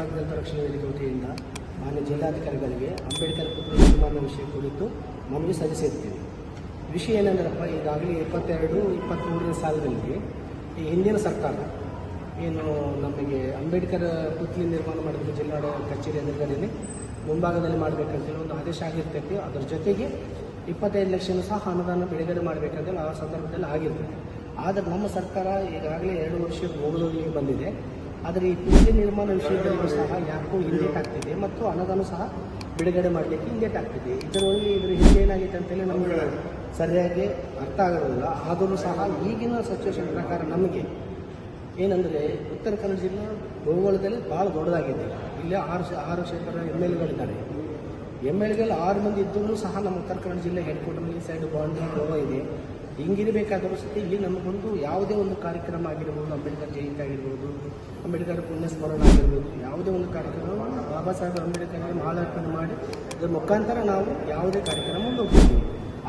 ದಲಿತ ರಕ್ಷಣಾ ವೇದಿಕೆ ವತಿಯಿಂದ ಮಾನ್ಯ ಜಿಲ್ಲಾಧಿಕಾರಿಗಳಿಗೆ ಅಂಬೇಡ್ಕರ್ ಪುತ್ರ ನಿರ್ಮಾಣ ವಿಷಯ ಕುರಿತು ಮನವಿ ಸಲ್ಲಿಸಿರ್ತೀವಿ ವಿಷಯ ಏನಂದ್ರಪ್ಪ, ಈಗಾಗಲೇ ಇಪ್ಪತ್ತೆರಡು ಇಪ್ಪತ್ತ್ಮೂರನೇ ಸಾಲಿನಲ್ಲಿ ಈ ಹಿಂದಿನ ಸರ್ಕಾರ ಏನು ನಮಗೆ ಅಂಬೇಡ್ಕರ್ ಪುತ್ಲಿ ನಿರ್ಮಾಣ ಮಾಡಬೇಕು ಜಿಲ್ಲಾ ಕಚೇರಿ ಎದುರುಗಡೆ ಮುಂಭಾಗದಲ್ಲಿ ಮಾಡಬೇಕಂತೇಳಿ ಒಂದು ಆದೇಶ ಆಗಿರ್ತೈತಿ. ಅದರ ಜೊತೆಗೆ ಇಪ್ಪತ್ತೈದು ಲಕ್ಷನೂ ಸಹ ಅನುದಾನ ಬಿಡುಗಡೆ ಮಾಡಬೇಕಂತೇಳಿ ಆ ಸಂದರ್ಭದಲ್ಲಿ ಆಗಿರ್ತೈತಿ. ಆದರೆ ನಮ್ಮ ಸರ್ಕಾರ ಈಗಾಗಲೇ ಎರಡು ವರ್ಷ ಮುಗಿದೋಗಿ ಬಂದಿದೆ. ಆದರೆ ಈ ಪೂಜೆ ನಿರ್ಮಾಣ ವಿಷಯದಲ್ಲೂ ಸಹ ಯಾಕೋ ಹಿಂದೇಟ್ ಆಗ್ತಿದೆ ಮತ್ತು ಅನುದಾನ ಸಹ ಬಿಡುಗಡೆ ಮಾಡಲಿಕ್ಕೆ ಹಿಂದೇಟ್ ಆಗ್ತಿದೆ ಇದರಲ್ಲಿ ಇದ್ರ ಹಿಂದೆ ಏನಾಗಿದೆ ಅಂತೇಳಿ ನಮಗೆ ಸರಿಯಾಗಿ ಅರ್ಥ ಆಗೋದಿಲ್ಲ. ಆದರೂ ಸಹ ಈಗಿನ ಸಿಚುವೇಶನ್ ಪ್ರಕಾರ ನಮಗೆ ಏನಂದರೆ ಉತ್ತರ ಕನ್ನಡ ಜಿಲ್ಲೆ ಭೂಗೋಳದಲ್ಲಿ ಭಾಳ ದೊಡ್ಡದಾಗಿದೆ. ಇಲ್ಲಿ ಆರು ಆರು ಕ್ಷೇತ್ರ ಎಂ ಎಲ್ ಎಗಳಿದ್ದಾರೆ ಎಂ ಎಲ್ ಎಗಳು ಆರು ಮಂದಿ ಇದ್ದರೂ ಸಹ ನಮ್ಮ ಉತ್ತರ ಕನ್ನಡ ಜಿಲ್ಲೆ ಹೆಡ್ ಕ್ವಾರ್ಟರ್ ಈ ಸೈಡ್ ಬಾಂಡ್ರಿ ಗೋವಾ ಇದೆ. ಹಿಂಗಿರಬೇಕಾದರೂ ಸಹ ಇಲ್ಲಿ ನಮಗೊಂದು ಯಾವುದೇ ಒಂದು ಕಾರ್ಯಕ್ರಮ ಆಗಿರ್ಬೋದು, ಅಂಬೇಡ್ಕರ್ ಜಯಂತಿ ಆಗಿರ್ಬೋದು, ಅಂಬೇಡ್ಕರ್ ಪುಣ್ಯಸ್ಮರಣ ಆಗಿರ್ಬೋದು, ಯಾವುದೇ ಒಂದು ಕಾರ್ಯಕ್ರಮ ಬಾಬಾ ಸಾಹೇಬ್ ಅಂಬೇಡ್ಕರ್ ಮಾಲಾರ್ಪಣೆ ಮಾಡಿ, ಅದರ ಮುಖಾಂತರ ನಾವು ಯಾವುದೇ ಕಾರ್ಯಕ್ರಮ ಮುಂದೋಗ್ತೀವಿ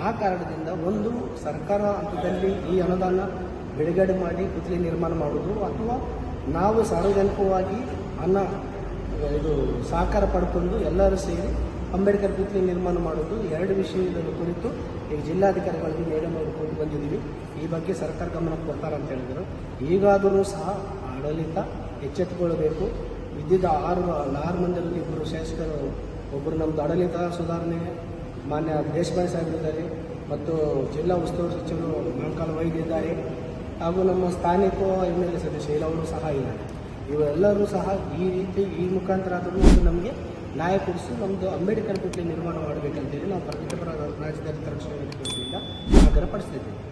ಆ ಕಾರಣದಿಂದ ಒಂದು ಸರ್ಕಾರ ಹಂತದಲ್ಲಿ ಈ ಅನುದಾನ ಬಿಡುಗಡೆ ಮಾಡಿ ಪುತ್ಲಿ ನಿರ್ಮಾಣ ಮಾಡುವುದು ಅಥವಾ ನಾವು ಸಾರ್ವಜನಿಕವಾಗಿ ಅನ್ನ, ಇದು ಸಹಕಾರ ಪಡ್ಕೊಂಡು ಎಲ್ಲರೂ ಸೇರಿ ಅಂಬೇಡ್ಕರ್ ಪುತ್ಲಿ ನಿರ್ಮಾಣ ಮಾಡೋದು ಎರಡು ವಿಷಯದ ಕುರಿತು ಈಗ ಜಿಲ್ಲಾಧಿಕಾರಿಗಳಿಗೆ ನೇರ ಮಾಡಿಕೊಂಡು ಬಂದಿದ್ದೀವಿ. ಈ ಬಗ್ಗೆ ಸರ್ಕಾರ ಕೊಡ್ತಾರೆ ಅಂತ ಹೇಳಿದರು. ಈಗಾದರೂ ಸಹ ಆಡಳಿತ ಎಚ್ಚೆತ್ತುಕೊಳ್ಳಬೇಕು ವಿದ್ಯುತ್ ಆರು ಆರು ಮಂದಿರಲ್ಲಿ ಇಬ್ಬರು ಶಾಸಕರು ಒಬ್ಬರು ನಮ್ಮದು ಆಡಳಿತ ಸುಧಾರಣೆ, ಮಾನ್ಯ ದೇಶಪಾಂಡೆ ಸಾಹೇಬರಿದ್ದಾರೆ ಮತ್ತು ಜಿಲ್ಲಾ ಉಸ್ತುವಾರಿ ಸಚಿವರು ಮಹಾಕಾಲ ವೈದ್ಯ ಇದ್ದಾರೆ. ಹಾಗೂ ನಮ್ಮ ಸ್ಥಾನಿಕ ಎಂ ಎಲ್ ಎ ಸದಸ್ಯ ಇಲ್ಲವರು ಸಹ ಇದ್ದಾರೆ. ಇವೆಲ್ಲರೂ ಸಹ ಈ ರೀತಿ ಈ ಮುಖಾಂತರ ಆದರೂ ನಮಗೆ ನ್ಯಾಯ ಕೊಡಿಸಿ ನಮ್ಮದು ಅಂಬೇಡ್ಕರ್ ಪುತ್ಲಿ ನಿರ್ಮಾಣ ಮಾಡಬೇಕಂತೇಳಿ ನಾವು ಪ್ರಗತಿಪರ ರಾಜಧಾನಿ ಸಂರಕ್ಷಣೆ ಆಗ್ರಹ ಪಡಿಸ್ತಿದ್ದೀವಿ